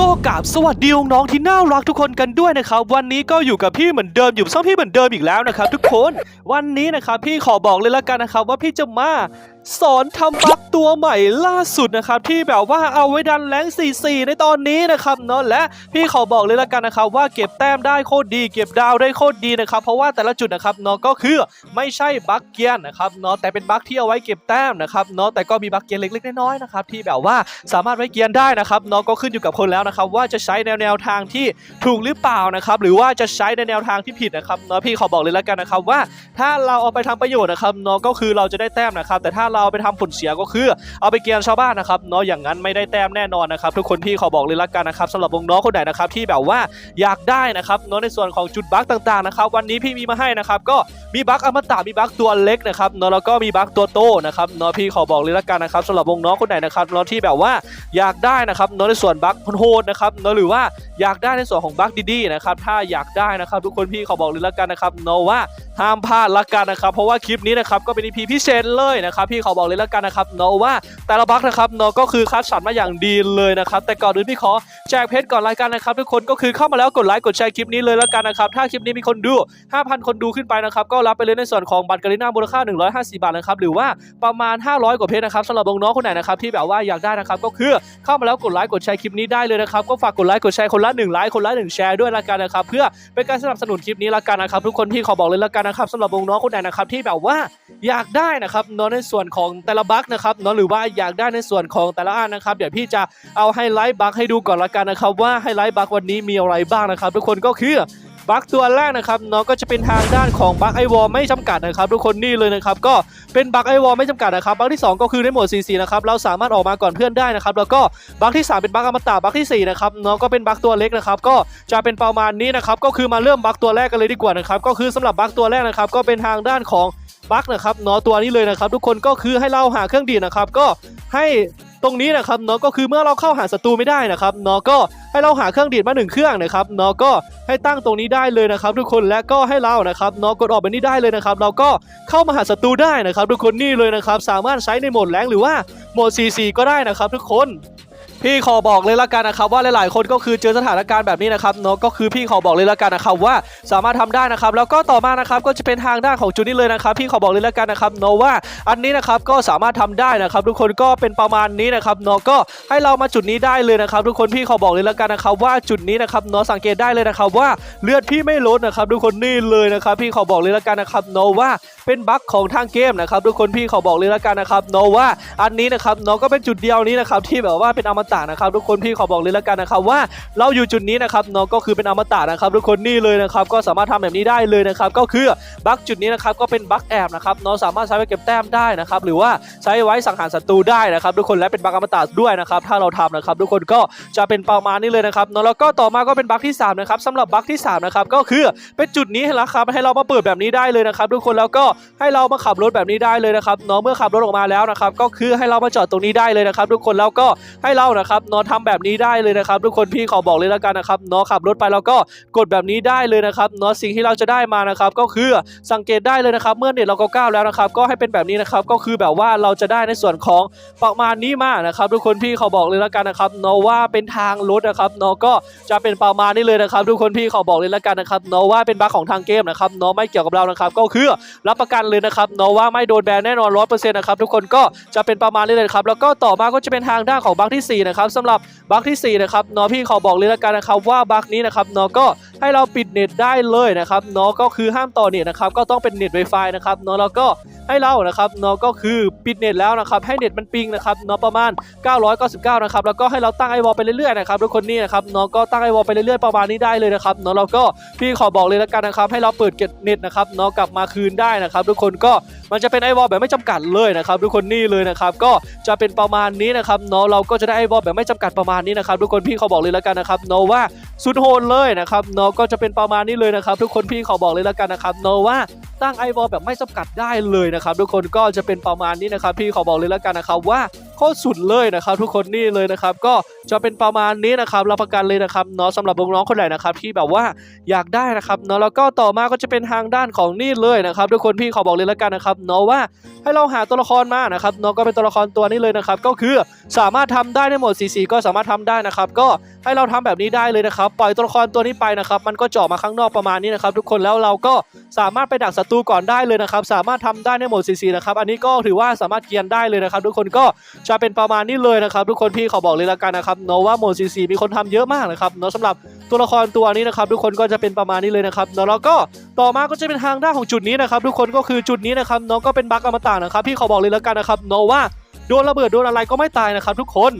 ก็กราบสวัสดีน้องๆที่น่ารักทุกคนกันด้วยนะครับ วันนี้ก็อยู่กับพี่เหมือนเดิมอยู่ซ่องพี่เหมือนเดิมอีกแล้วนะครับ ทุกคนวันนี้นะครับพี่ขอบอกเลยละกันนะครับ ว่าพี่จะมา สอนทำบัคตัวใหม่ล่าสุดนะครับ ที่แบบว่าเอาไว้ดันแรง44 ในตอนนี้นะครับเนาะและพี่ขอบอกเลยละกันนะครับ ว่าเก็บแต้มได้โคตรดี เก็บดาวได้โคตรดีนะครับ เพราะว่าแต่ละจุดนะครับเนาะก็คือไม่ใช่บัคเกียนนะครับเนาะแต่เป็นบัคที่เอาไว้เก็บแต้มนะครับเนาะแต่ก็มีบัคเกียนเล็กๆน้อยๆนะครับที่แบบว่าสามารถไว้เกียนได้นะครับเนาะก็ขึ้นอยู่กับคนแล้วนะครับ ว่าจะใช้แนวแนวทางที่ถูกหรือเปล่านะครับหรือว่าจะใช้ในแนวทางที่ผิดนะครับเนาะพี่ขอบอกเลยละกันนะครับว่า ถ้าเราเอาไปทำประโยชน์นะครับเนาะก็คือเราจะได้แต้มนะครับแต่ถ้าเราไปทำผลเสียก็คือ เอาไปเกียนชาวบ้านนะครับเนาะอย่างนั้นไม่ได้แต้มแน่นอนนะครับทุกคนพี่ขอบอกเลยละกันนะครับสำหรับวงน้องคนไหนนะครับที่แบบว่าอยากได้นะครับเนาะในส่วนของจุดบั๊กต่างๆนะครับวันนี้พี่มีมาให้นะครับก็มีบั๊กอมตะมีบั๊กตัวเล็กนะครับเนาะแล้วก็มีบั๊กตัวโตนะครับเนาะพี่ขอบอกเลยละกันนะครับสำหรับวงน้องคนไหนนะครับเนาะที่แบบว่าอยากได้นะครับเนาะในส่วนบั๊กโหดนะครับเนาะหรือว่าอยากได้ในส่วนของบั๊กดีๆนะครับถ้าอยากได้นะครับทุกคนพี่ขอบอกเลยละกันนะครับเนาะว่าห้ามพลาดละกันนะครับเพราะว่าคลิปนี้นะครับก็เป็น EP พิเศษเลยนะครับพี่ขอบอกเลยและกันนะครับเนาะว่าแต่ละบัคนะครับเนาะก็คือคัดสรรมาอย่างดีเลยนะครับ แต่ก่อนอื่นพี่ขอแจกเพชรก่อนรายการนะครับทุกคนก็คือเข้ามาแล้วกดไลค์กดแชร์คลิปนี้เลยและกันนะครับถ้าคลิปนี้มีคนดู 5,000 คนดูขึ้นไปนะครับก็รับไปเลยในส่วนของบัตรกาลิน่ามูลค่า 150 บาทนะครับหรือว่าประมาณ 500 กว่าเพชรนะครับสำหรับน้องๆคนไหนนะครับที่แบบว่าอยากได้นะครับก็คือเข้ามาแล้วกดไลค์กดแชร์คลิปนี้ได้เลยนะครับก็ฝากกดไลค์กดแชร์คนละ1ไลค์คนละ1แชร์ด้วยละกันนะครับเพื่อเป็นการสนับสนุนคลิปนี้ละกันนะครับทุกคนพี่ขอบอกเลยละกันนะครับสำหรับวงน้องคนไหนนะครับที่แบบว่าอยากได้นะครับเนาะในส่วนของแต่ละบัคนะครับเนาะหรือว่าอยากได้ในส่วนของแต่ละอันนะครับ เดี๋ยวพี่จะเอาไฮไลท์บัคให้ดูก่อนละกันนะครับ ว่าไฮไลท์บัควันนี้มีอะไรบ้างนะครับ ทุกคนก็คือบัคตัวแรกนะครับเนาะก็จะเป็นทางด้านของบัคไอวอลไม่จำกัดนะครับ ทุกคนนี่เลยนะครับก็เป็นบัคไอวอลไม่จำกัดนะครับบัคที่สองก็คือในโหมด CC นะครับเราสามารถออกมาก่อนเพื่อนได้นะครับแล้วก็บัคที่สามเป็นบัคอมตะบัคที่สี่นะครับเนาะก็เป็นบัคตัวเล็กนะครับก็จะเป็นประมาณนี้นะครับก็คือมาเริ่มบัคตัวแรกกันเลยดีกว่านะครับก็คือสำหรับบัคตัวแรกนะครับก็เป็นทางด้านของ บัคนะครับเนาะตัวนี้เลยนะครับ ทุกคนก็คือให้เราหาเครื่องดีดนะครับ ก็ให้ตรงนี้นะครับเนาะก็คือเมื่อเราเข้าหาศัตรูไม่ได้นะครับเนาะก็ให้เราหาเครื่องดีดมาหนึ่งเครื่องนะครับเนาะก็ให้ตั้งตรงนี้ได้เลยนะครับ ทุกคนและก็ให้เรานะครับเนาะกดออกแบบนี้ได้เลยนะครับเราก็เข้ามาหาศัตรูได้นะครับ ทุกคนนี่เลยนะครับ สามารถใช้ในโหมดแรงหรือว่าโหมด CC ก็ได้นะครับ ทุกคน พี่ขอบอกเลยละกันนะครับว่าหลายๆ คนก็คือเจอสถานการณ์แบบนี้นะครับเนาะก็คือพี่ขอบอกเลยละกันนะครับว่าสามารถทำได้นะครับ แล้วก็ต่อมานะครับก็จะเป็นทางด้านของจุดนี้เลยนะครับ พี่ขอบอกเลยละกันนะครับเนาะว่าอันนี้นะครับก็สามารถทำได้นะครับ ทุกคนก็เป็นประมาณนี้นะครับเนาะก็ให้เรามาจุดนี้ได้เลยนะครับ ทุกคนพี่ขอบอกเลยละกันนะครับ ว่าจุดนี้นะครับเนาะสังเกตได้เลยนะครับว่าเลือดพี่ไม่ลดนะครับ ทุกคนนี่เลยนะครับ พี่ขอบอกเลยละกันนะครับเนาะว่าเป็นบั๊กของทางเกมนะครับ ทุกคนพี่ขอบอกเลยละกันนะครับเนาะว่าอันนี้นะครับเนาะก็เป็นจุดเดียวนี้นะครับที่แบบว่าเป็นอมตะนะครับทุกคนพี่ขอบอกเลยและกันนะครับว่าเราอยู่จุดนี้นะครับเนาะก็คือเป็นอมตะนะครับทุกคนนี่เลยนะครับก็สามารถทำแบบนี้ได้เลยนะครับก็คือบั๊กจุดนี้นะครับก็เป็นบั๊กแอบนะครับเนาะสามารถใช้ไว้เก็บแต้มได้นะครับหรือว่าใช้ไว้สังหารศัตรูได้นะครับทุกคนและเป็นบั๊กอมตะด้วยนะครับถ้าเราทำนะครับทุกคนก็จะเป็นประมาณนี้เลยนะครับเนาะแล้วก็ต่อมาก็เป็นบั๊กที่สามนะครับสำหรับบั๊กที่สามนะครับก็คือเป็นจุดนี้แหละครับให้เรามาเปิดแบบนี้ได้เลยนะครับทุกคนแล้วก็ให้เรามาขับรถแบบนี้ได้เลยนะครับเนาะเมื่อขับรถออกมาแล้วนะครับก็คือให้เรามาจอดตรงนี้ได้เลยนะครับทุกคนแล้วก็ให้เรานะครับเนาะทำแบบนี้ได้เลยนะครับ ทุกคนพี่ขอบอกเลยแล้วกันนะครับเนาะขับรถไปแล้วก็กดแบบนี้ได้เลยนะครับเนาะสิ่งที่เราจะได้มานะครับก็คือสังเกตได้เลยนะครับ เมื่อเน็ตเราก็ก้าวแล้วนะครับ ก็ให้เป็นแบบนี้นะครับก็คือแบบว่าเราจะได้ในส่วนของประมาณนี้มานะครับ ทุกคนพี่ขอบอกเลยแล้วกันนะครับเนาะว่าเป็นทางรถนะครับเนาะก็จะเป็นประมาณนี้เลยนะครับ ทุกคนพี่ขอบอกเลยแล้วกันนะครับเนาะว่าเป็นบั๊กของทางเกมนะครับเนาะไม่เกี่ยวกับเรานะครับ ก็คือรับประกันเลยนะครับเนาะว่าไม่โดนแบนแน่นอนร้อยเปอร์เซ็นต์นะครับทุกคนก็จะเป็นประมาณนี้เลยครับแล้วก็ต่อมาก็จะเป็นทางด้านของบั๊กที่สี่นะครับสำหรับบั๊กที่4นะครับเนาะพี่ขอบอกเลยละกันนะครับว่าบั๊กนี้นะครับเนาะก็ให้เราปิดเน็ตได้เลยนะครับเนาะก็คือห้ามต่อเน็ตนะครับก็ต้องเป็นเน็ต Wi-Fi นะครับเนาะแล้วก็ให้เรานะครับเนาะก็คือปิดเน็ตแล้วนะครับให้เน็ตมันปิงนะครับเนาะประมาณ 999 นะครับแล้วก็ให้เราตั้งไอวอลไปเรื่อยๆนะครับทุกคนนี่นะครับเนาะก็ตั้งไอวอลไปเรื่อยๆประมาณนี้ได้เลยนะครับเนาะแล้วก็พี่ขอบอกเลยละกันนะครับให้เราเปิดเก็บเน็ตนะครับเนาะกลับมาคืนได้นะครับทุกคนก็มันจะเป็นไอวอลแบบไม่จำกัดเลยนะครับทุกคนนี่เลยนะครับก็จะเป็นประมาณนี้นะครับเนาะเราก็จะได้ไอวอลแบบไม่จำกัดประมาณนี้นะครับทุกคนพี่ขอบอกเลยแล้วกันนะครับโนว่าสุดโหดเลยนะครับโนก็จะเป็นประมาณนี้เลยนะครับทุกคนพี่ขอบอกเลยแล้วกันนะครับโนว่าตั้งไอวอลแบบไม่จำกัดได้เลยนะครับทุกคนก็จะเป็นประมาณนี้นะครับพี่ขอบอกเลยและกันนะครับว่าโคตรสุดเลยนะครับทุกคนนี่เลยนะครับก็จะเป็นประมาณนี้นะครับรับประกันเลยนะครับเนาะสำหรับน้องๆคนไหนนะครับที่แบบว่าอยากได้นะครับเนาะแล้วก็ต่อมาก็จะเป็นทางด้านของนี่เลยนะครับทุกคนพี่ขอบอกเลยแล้วกันนะครับเนาะว่าให้เราหาตัวละครมานะครับเนาะก็เป็นตัวละครตัวนี้เลยนะครับก็คือสามารถทำได้ในโหมดสีก็สามารถทำได้นะครับก็ให้เราทำแบบนี้ได้เลยนะครับปล่อยตัวละครตัวนี้ไปนะครับมันก็เจาะมาข้างนอกประมาณนี้นะครับทุกคนแล้วเราก็สามารถไปดักศัตรูก่อนได้เลยนะครับ สามารถทำได้ในโหมดสีนะครับ อันนี้ก็ถือว่าสามารถเกียนได้เลยนะครับ ทุกคนก็จะเป็นประมาณนี้เลยนะครับทุกคนพี่ขอบอกเลยละกันนะครับเนาะว่าโหมดซีซีมีคนทำเยอะมากนะครับเนาะสำหรับตัวละครตัวนี้นะครับทุกคนก็จะเป็นประมาณนี้เลยนะครับเนาะแล้วก็ต่อมาก็จะเป็นทางด้านของจุดนี้นะครับทุกคนก็คือจุดนี้นะครับเนาะก็เป็นบั๊กอมตะนะครับพี่ขอบอกเลยละกันนะครับเนาะว่าโดนระเบิดโดนอะไรก็ไม่ตายนะครับทุกคน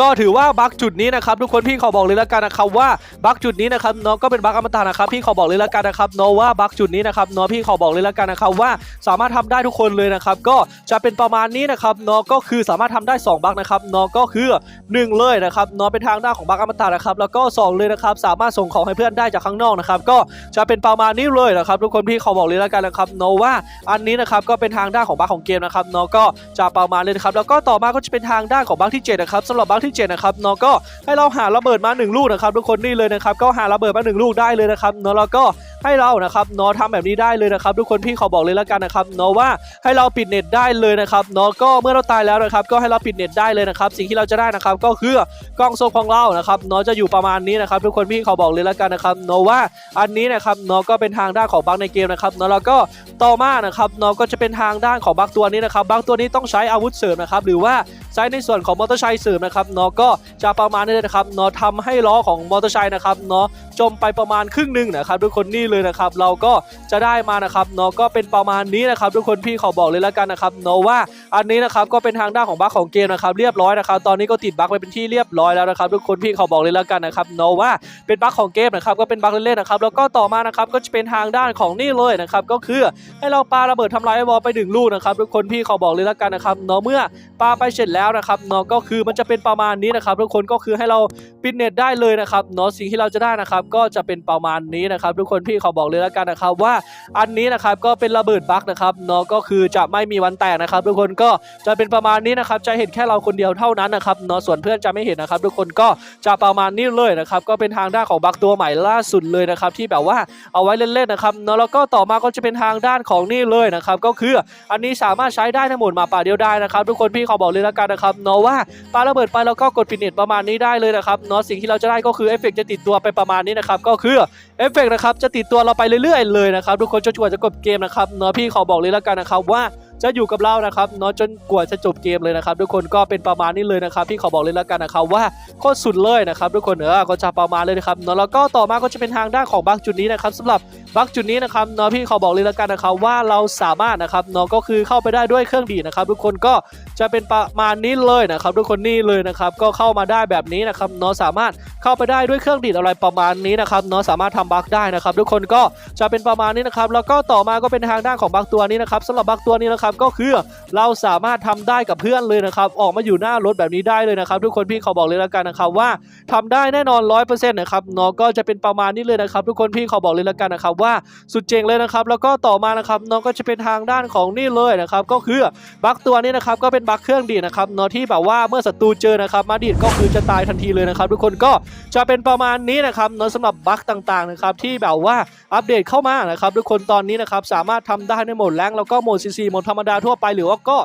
ก็ถือว่าบั๊กจุดนี้นะครับทุกคนพี่ขอบอกเลยละกันนะครับว่าบั๊กจุดนี้นะครับเนาะก็เป็นบั๊กอมตะนะครับพี่ขอบอกเลยละกันนะครับเนาะว่าบั๊กจุดนี้นะครับเนาะพี่ขอบอกเลยละกันนะครับว่าสามารถทำได้ทุกคนเลยนะครับก็จะเป็นประมาณนี้นะครับเนาะก็คือสามารถทำได้สองบั๊กนะครับเนาะก็คือหนึ่งเลยนะครับเนาะเป็นทางด้านของบั๊กอมตะนะครับแล้วก็สองเลยนะครับสามารถส่งของให้เพื่อนได้จากข้างนอกนะครับก็จะเป็นประมาณนี้เลยนะครับทุกคนพี่ขอบอกเลยละกันนะครับเนาะว่าอันนี้นะครับก็เป็นทางด้านของบั๊กของเกมนะครับเนาะก็จะประมาณเลยนะครับแล้วก็ต่อมาก็จะเป็นทางด้านของบั๊กที่เจ็ดนะครับสำหรับบั๊กที่เจ็ดนะครับเนาะก็ให้เราหาระเบิดมาหนึ่งลูกนะครับทุกคนนี่เลยนะครับก็หาระเบิดมาหนึ่งลูกได้เลยนะครับเนาะแล้วก็ให้เรานะครับเนาะทำแบบนี้ได้เลยนะครับทุกคนพี่ขอบอกเลยและกันนะครับเนาะว่าให้เราปิดเน็ตได้เลยนะครับเนาะก็เมื่อเราตายแล้วนะครับก็ให้เราปิดเน็ตได้เลยนะครับสิ่งที่เราจะได้นะครับก็คือกล้องโซของเรานะครับเนาะจะอยู่ประมาณนี้นะครับทุกคนพี่ขอบอกเลยและกันนะครับเนาะว่าอันนี้นะครับเนาะก็เป็นทางด้านของบั๊กในเกมนะครับเนาะแล้วก็ต่อมานะครับเนาะก็จะเป็นทางด้านของบั๊กตัวนี้นะครับบั๊กตัวนี้ต้องใช้อาวุธเสริมนะครับหรือว่า ใช้ในส่วนของมอเตอร์ไซค์เสริมนะครับเนาะก็จะประมาณนี้เลยนะครับเนาะทำให้ล้อของมอเตอร์ไซค์นะครับเนาะจมไปประมาณครึ่งหนึ่งนะครับทุกคนนี่เลยนะครับเราก็จะได้มานะครับเนาะก็เป็นประมาณนี้นะครับทุกคนพี่ขอบอกเลยแล้วกันนะครับเนาะว่า อันนี้นะครับก็เป็นทางด้านของบั๊กของเกมนะครับเรียบร้อยนะครับตอนนี้ก็ติดบั๊กไปเป็นที่เรียบร้อยแล้วนะครับทุกคนพี่ขอบอกเลยและกันนะครับเนาะว่าเป็นบั๊กของเกมนะครับก็เป็นบั๊กเล่นๆนะครับแล้วก็ต่อมานะครับก็จะเป็นทางด้านของนี่เลยนะครับก็คือให้เราปาระเบิดทำลายไอวอลไปหนึ่งลูกนะครับทุกคนพี่ขอบอกเลยและกันนะครับเนาะเมื่อปาไปเสร็จแล้วนะครับเนาะก็คือมันจะเป็นประมาณนี้นะครับทุกคนก็คือให้เราปิดเน็ตได้เลยนะครับเนาะสิ่งที่เราจะได้นะครับก็จะเป็นประมาณนี้นะครับทุกคนพี่ขอบอกเลยและกันนะครับว่าอันนี้นะครับก็เป็นระเบิดบั๊กนะครับเนาะก็คือจะไม่มีวันแตกนะครับทุกคนก็จะเป็นประมาณนี้นะครับจะเห็นแค่เราคนเดียวเท่านั้นนะครับเนาะส่วนเพื่อนจะไม่เห็นนะครับ ทุกคนก็จะประมาณนี้เลยนะครับก็เป็นทางด้านของบักตัวใหม่ล่าสุดเลยนะครับที่แบบว่าเอาไว้เล่นๆนะครับเนาะแล้วก็ต่อมาก็จะเป็นทางด้านของนี่เลยนะครับก็คืออันนี้สามารถใช้ได้ในโหมดมาป่าเดียวได้นะครับทุกคนพี่ขอบอกเลยละกันนะครับเนาะว่าปาระเบิดไปแล้วก็กดปิดเน็ตประมาณนี้ได้เลยนะครับเนาะสิ่งที่เราจะได้ก็คือเอฟเฟกต์จะติดตัวไปประมาณนี้นะครับก็คือเอฟเฟกต์นะครับจะติดตัวเราไปเรื่อยๆเลยนะครับทุกคนจนกว่าจะจบเกมนะครับเนาะพี่ขอบอกเลยละกันนะครับว่า จะอยู่กับเรานะครับเนาะจนกว่าจะจบเกมเลยนะครับ ทุกคนก็เป็นประมาณนี้เลยนะครับพี่ขอบอกเลยและกันนะครับว่าโคตรสุดเลยนะครับทุกคนเออก็จะประมาณเลยนะครับเนาะแล้วก็ต่อมาก็จะเป็นทางด้านของบักจุดนี้นะครับสำหรับบักจุดนี้นะครับเนาะพี่ขอบอกเลยและกันนะครับว่าเราสามารถนะครับเนาะก็คือเข้าไปได้ด้วยเครื่องดีนะครับ ทุกคนก็จะเป็นประมาณนี้เลยนะครับทุกคนนี่เลยนะครับก็เข้ามาได้แบบนี้นะครับเนาะสามารถเข้าไปได้ด้วยเครื่องดีดอะไรประมาณนี้นะครับเนาะสามารถทำบักได้นะครับ ทุกคนก็จะเป็นประมาณนี้นะครับแล้วก็ต่อมาก็เป็นทางด้านของบักตัวนี้นะครับสำหรับบักตัวนี้นะครับก็คือเราสามารถทำได้กับเพื่อนเลยนะครับออกมาอยู่หน้ารถแบบนี้ได้เลยนะครับทุกคนพี่ขอบอกเลยละกันนะครับว่าทำได้แน่นอน100%นะครับเนาะก็จะเป็นประมาณนี้เลยนะครับทุกคนพี่ขอบอกเลยละกันนะครับว่าสุดเจ๋งเลยนะครับแล้วก็ต่อมานะครับเนาะก็จะเป็นทางด้านของนี่เลยนะครับก็คือบั๊กตัวนี้นะครับก็เป็นบั๊กเครื่องดีดนะครับเนาะที่แบบว่าเมื่อศัตรูเจอนะครับมาดีดก็คือจะตายทันทีเลยนะครับทุกคนก็จะเป็นประมาณนี้นะครับเนาะสำหรับบั๊กต่างๆนะครับที่แบบว่าอัปเดตเข้ามานะครับทุกคนตอนนี้นะครับสามารถทำได้ในโหมดแรงแล้วก็โหมดซีซีโหมดธรรมดาทั่วไปหรือว่าก็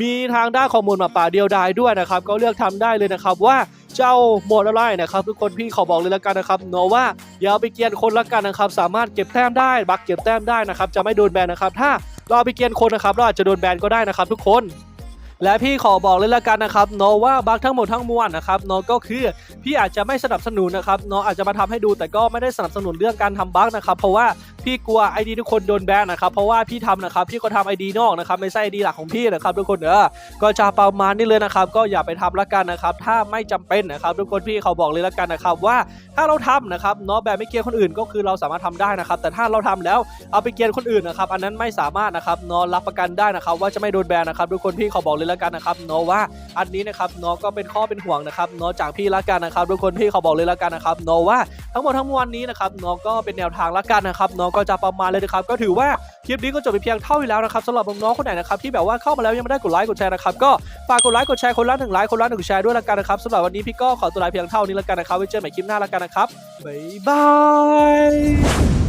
มีทางด้านของมูลมาป่าเดียวดายด้วยนะครับ ก็เลือกทำได้เลยนะครับว่าเจ้าโหมดอะไรนะครับ ทุกคนพี่ขอบอกเลยละกันนะครับเนาะว่าอย่าไปเกียนคนละกันนะครับ สามารถเก็บแต้มได้บักเก็บแต้มได้นะครับ จะไม่โดนแบนนะครับ ถ้าเราเอาไปเกียนคนนะครับเราอาจจะโดนแบนก็ได้นะครับ ทุกคน และพี่ขอบอกเลยละกันนะครับเนาะว่าบั๊กทั้งหมดทั้งมวลนะครับเนาะก็คือพี่อาจจะไม่สนับสนุนนะครับเนาะอาจจะมาทำให้ดูแต่ก็ไม่ได้สนับสนุนเรื่องการทำบั๊กนะครับเพราะว่าพี่กลัวไอดีทุกคนโดนแบนนะครับเพราะว่าพี่ทำนะครับพี่ก็ทำไอดีนอกนะครับไม่ใช่ไอดีหลักของพี่นะครับทุกคนเออก็จะประมาณนี้เลยนะครับก็อย่าไปทำละกันนะครับถ้าไม่จำเป็นนะครับทุกคนพี่เขาบอกเลยละกันนะครับว่าถ้าเราทำนะครับเนาะแบบไม่เกียร์คนอื่นก็คือเราสามารถทำได้นะครับแต่ถ้าเราทำแล้วเอาไปเกียร์คนอื่นนะครับอันนั้นไม่สามารถนะครับเนาะรับประกันได้นะครับว่าจะไม่โดนแบนนะครับทุกคนพี่เขาบอกเลยละละกันนะครับเนาะว่าอันนี้นะครับเนาะก็เป็นข้อเป็นห่วงนะครับเนาะจากพี่ละกันนะครับทุกคนพี่ขอบอกเลยละกันนะครับเนาะว่าทั้งหมดทั้งมวลนี้นะครับเนาะก็เป็นแนวทางละกันนะครับเนาะก็จะประมาณเลยนะครับก็ถือว่าคลิปนี้ก็จบไปเพียงเท่านี้แล้วนะครับสำหรับน้องๆคนไหนนะครับที่แบบว่าเข้ามาแล้วยังไม่ได้กดไลค์กดแชร์นะครับก็ฝากกดไลค์กดแชร์คนละหนึ่งไลค์คนละหนึ่งแชร์ด้วยละกันนะครับสำหรับวันนี้พี่ก็ขอตัวลาเพียงเท่านี้ละกันนะครับไว้เจอกันใหม่คลิปหน้าละกันนะครับบ๊ายบาย